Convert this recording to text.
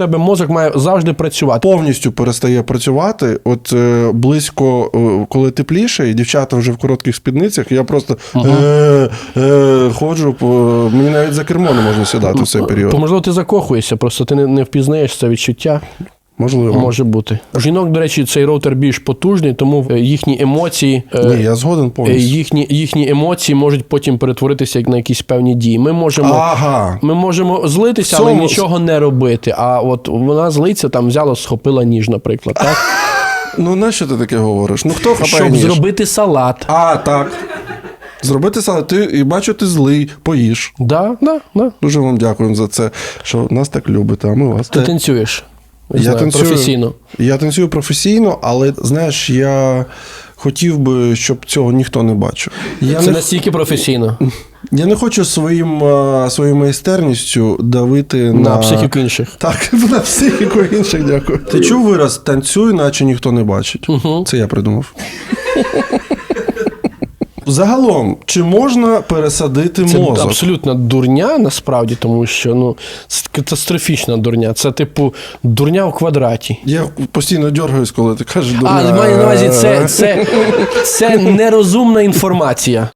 тебе мозок має завжди працювати. повністю перестає працювати. От е, близько, е, коли тепліше, і дівчата вже в коротких спідницях, я просто е, е, ходжу, по, мені навіть за кермо не можна сідати в цей період. То, можливо, ти закохуєшся, просто ти не, не впізнаєш це відчуття. Можливо. Може бути. У жінок, до речі, цей роутер більш потужний, тому е, їхні емоції. е, Ні, я згоден е, повністю. Їхні, їхні емоції можуть потім перетворитися на якісь певні дії. Ми можемо, Ага. ми можемо злитися, В але нічого не робити. А от вона злиться, там взяла, схопила ніж, наприклад, так? Ну, на що ти таке говориш? Ну хто хапає щоб ніж? зробити салат. А, так. Зробити салат. Ти і бачу, ти злий, поїж. Да, да, да. Дуже вам дякуємо за це, що нас так любите, а ми вас. Ти танцюєш. Я Я знаю, танцюю професійно. Я танцюю професійно, але знаєш, я хотів би, щоб цього ніхто не бачив. Я Це не, настільки професійно. я не хочу своїм, своєю майстерністю давити на, На психіку інших. Так, на психіку інших, дякую. Ти чув вираз танцюй, наче ніхто не бачить. Це я придумав. Загалом, чи можна пересадити Це мозок? Абсолютно дурня, насправді, тому що ну, це катастрофічна дурня. Це, типу, дурня в квадраті. Я постійно дергаюсь, коли ти кажеш дурня. А, маю на увазі, це, це, це нерозумна інформація.